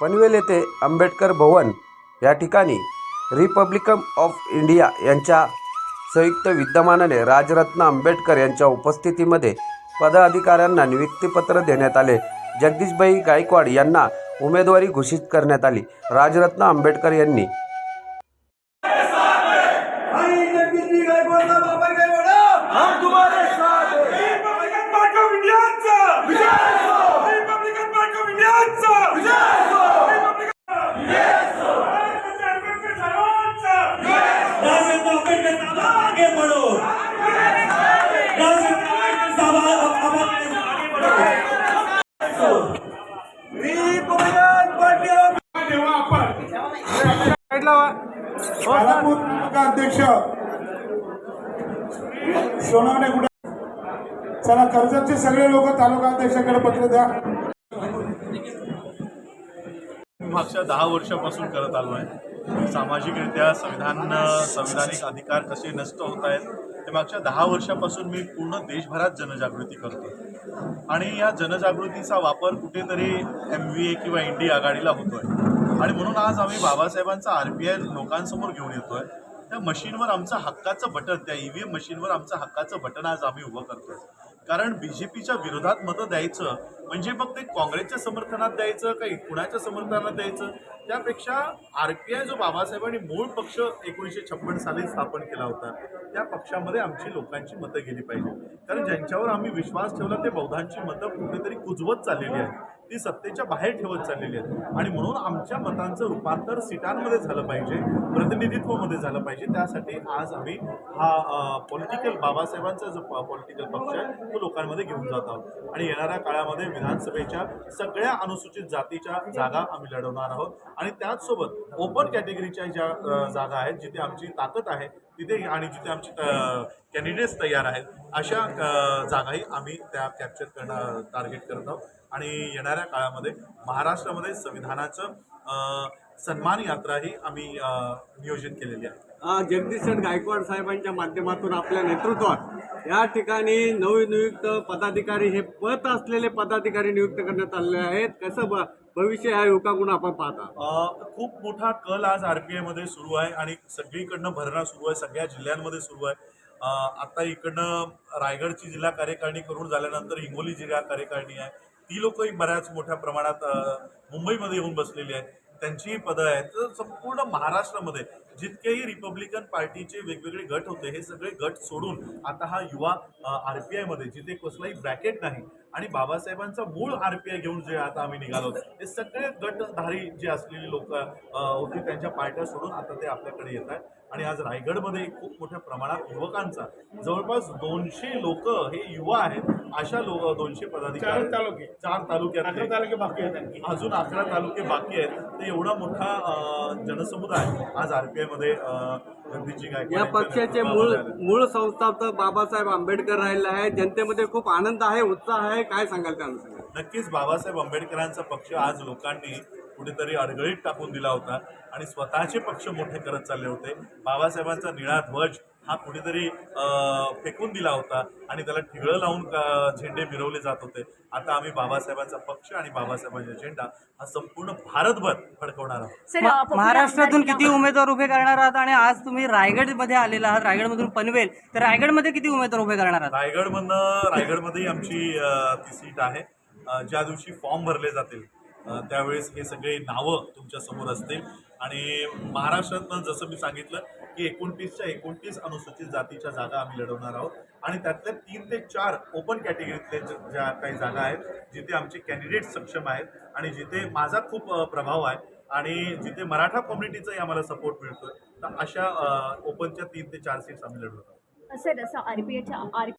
पनवेल येथे आंबेडकर भवन या ठिकाणी रिपब्लिकन ऑफ इंडिया यांच्या संयुक्त विद्यमानाने राजरत्न आंबेडकर यांच्या उपस्थितीमध्ये पदाधिकाऱ्यांना नियुक्तीपत्र देण्यात आले. जगदीशभाई गायकवाड यांना उमेदवारी घोषित करण्यात आली. राजरत्न आंबेडकर यांनी भाई जगदीश जी गायकवाड साहब आपण काय बोला हम तुम्हारे साथ हैं रिपब्लिकन पार्टी ऑफ इंडियाचा विजय असो रिपब्लिकन पार्टी ऑफ इंडियाचा विजय असो आंबेडकर साहेबांचा राजरत्न आंबेडकर साहब आगे बढ़ो राजरत्न आंबेडकर साहब आप आप आगे बढ़ो रिपब्लिकन पार्टी ऑफ तेव्हा आपण कालापूर अध्यक्ष. सोनावणे कुठे? चला कर्जतचे सगळे लोक तालुका अध्यक्षाकडे पत्र द्या. मागच्या दहा वर्षापासून करत आलो आहे. सामाजिकरित्या संविधान संविधानिक अधिकार कसे नष्ट होत आहेत ते मागच्या दहा वर्षापासून मी पूर्ण देशभरात जनजागृती करतो आणि या जनजागृतीचा वापर कुठेतरी एम व्ही ए किंवा इंडिया आघाडीला होतो आहे आणि म्हणून आज आम्ही बाबासाहेबांचा आर पी आय लोकांसमोर घेऊन येतोय. त्या मशीनवर आमचं हक्काचं बटन त्या ई व्ही एम मशीनवर आमचं हक्काचं बटन आज आम्ही उभं करतोय. कारण बी जे पीच्या विरोधात मतं द्यायचं म्हणजे मग ते काँग्रेसच्या समर्थनात द्यायचं काही कुणाच्या समर्थनात द्यायचं त्यापेक्षा आर पी आय जो बाबासाहेबांनी मूळ पक्ष एकोणीसशे छप्पन साली स्थापन केला होता त्या पक्षामध्ये आमची लोकांची मतं गेली पाहिजे. कारण ज्यांच्यावर आम्ही विश्वास ठेवला ते बौद्धांची मतं कुठेतरी कुजवत चाललेली आहे ती सत्तेच्या बाहेर ठेवत चाललेली आहेत. आणि म्हणून आमच्या मतांचं रूपांतर सीटांमध्ये झालं पाहिजे प्रतिनिधित्वामध्ये झालं पाहिजे. त्यासाठी आज आम्ही हा पॉलिटिकल बाबासाहेबांचा जो पॉलिटिकल पक्ष आहे तो लोकांमध्ये घेऊन जात आहोत. आणि येणाऱ्या काळामध्ये विधानसभेच्या सगळ्या अनुसूचित जातीच्या जागा आम्ही लढवणार आहोत. आणि त्याचसोबत ओपन कॅटेगरीच्या ज्या जागा आहेत जिथे आमची ताकद आहे तिथे आणि जिथे आमचे कॅन्डिडेट्स तयार आहेत अशा जागाही आम्ही त्या कॅप्चर करणं टार्गेट करत आहोत. आणि येणाऱ्या काळामध्ये महाराष्ट्रामध्ये संविधानाचं सन्मान सन्मान यात्राही आम्ही नियोजित केलेली आहे. जगदीश गायकवाड साहेबांच्या माध्यमातून आपल्या नेतृत्वात या ठिकाणी नवनियुक्त पदाधिकारी हे पद असलेले पदाधिकारी नियुक्त करण्यात आलेले आहेत. कसं ब- भविष्य ह्या युवकाकडून आपण पाहता. खूप मोठा कल आज आर पी आयमध्ये सुरू आहे आणि सगळीकडनं भरणा सुरू आहे सगळ्या जिल्ह्यांमध्ये सुरू आहे. आता इकडनं रायगडची जिल्हा कार्यकारिणी करून झाल्यानंतर हिंगोली जिल्हा कार्यकारिणी आहे. ती लोकही बऱ्याच मोठ्या प्रमाणात मुंबईमध्ये येऊन बसलेली आहेत. त्यांचीही पदं आहेत. तर संपूर्ण महाराष्ट्रामध्ये जितकेही रिपब्लिकन पार्टीचे वेगवेगळे गट होते हे सगळे गट सोडून आता हा युवा आर पी आयमध्ये जिथे कसलाही ब्रॅकेट नाही आणि बाबासाहेबांचा मूळ आर पी आय घेऊन जे आता आम्ही निघालो हे सगळे गटधारी जे असलेली लोक होती त्यांच्या पार्ट्या सोडून आता ते आपल्याकडे येत आहेत. आणि आज रायगडमध्ये खूप मोठ्या प्रमाणात युवकांचा जवळपास दोनशे लोक हे युवा आहेत अशा लोक दोनशे पदाधिकारी चार तालुके. चार तालुक्यात तालुके बाकी आहेत. अजून अकरा तालुके बाकी आहेत तर एवढा मोठा जनसमुदाय आज आरपीआयमध्ये या पक्षाचे मूळ. मूळ संस्थापक बाबासाहेब आंबेडकर राहिले आहेत जनतेमध्ये खूप आनंद आहे उत्साह आहे काय सांगाल त्या अनुषंगाने? नक्कीच बाबासाहेब आंबेडकरांचा पक्ष आज लोकांनी कुठेतरी अडगळीत टाकून दिला होता आणि स्वतःचे पक्ष मोठे करत चालले होते बाबासाहेबांचा निळा ध्वज हा कुठेतरी फेकून दिला होता आणि त्याला ठिगळं लावून का- झेंडे मिरवले जात होते. आता आम्ही बाबासाहेबांचा पक्ष आणि बाबासाहेबांचा झेंडा हा संपूर्ण भारतभर फडकवणार आहोत. महाराष्ट्रातून किती उमेदवार उभे करणार आहात? आणि आज तुम्ही रायगडमध्ये आलेला आहात रायगडमधून पनवेल. तर रायगडमध्ये किती उमेदवार उभे करणार आहात? रायगडमधनं रायगडमध्येही आमची अ, ती सीट आहे. ज्या दिवशी फॉर्म भरले जातील त्यावेळेस हे सगळे नावं तुमच्यासमोर असतील. आणि महाराष्ट्रातनं जसं मी सांगितलं की एकोणतीसच्या एकोणतीस अनुसूचित जातीच्या जागा आम्ही लढवणार आहोत. आणि त्यातल्या तीन ते चार ओपन कॅटेगरीतले ज्या काही जागा आहेत जिथे आमचे कॅन्डिडेट सक्षम आहेत आणि जिथे माझा खूप प्रभाव आहे आणि जिथे मराठा कम्युनिटीचाही आम्हाला सपोर्ट मिळतोय. तर अशा ओपनच्या तीन ते चार सीट्स आम्ही लढवत आहोत. सर असं आरपीआयच्या आर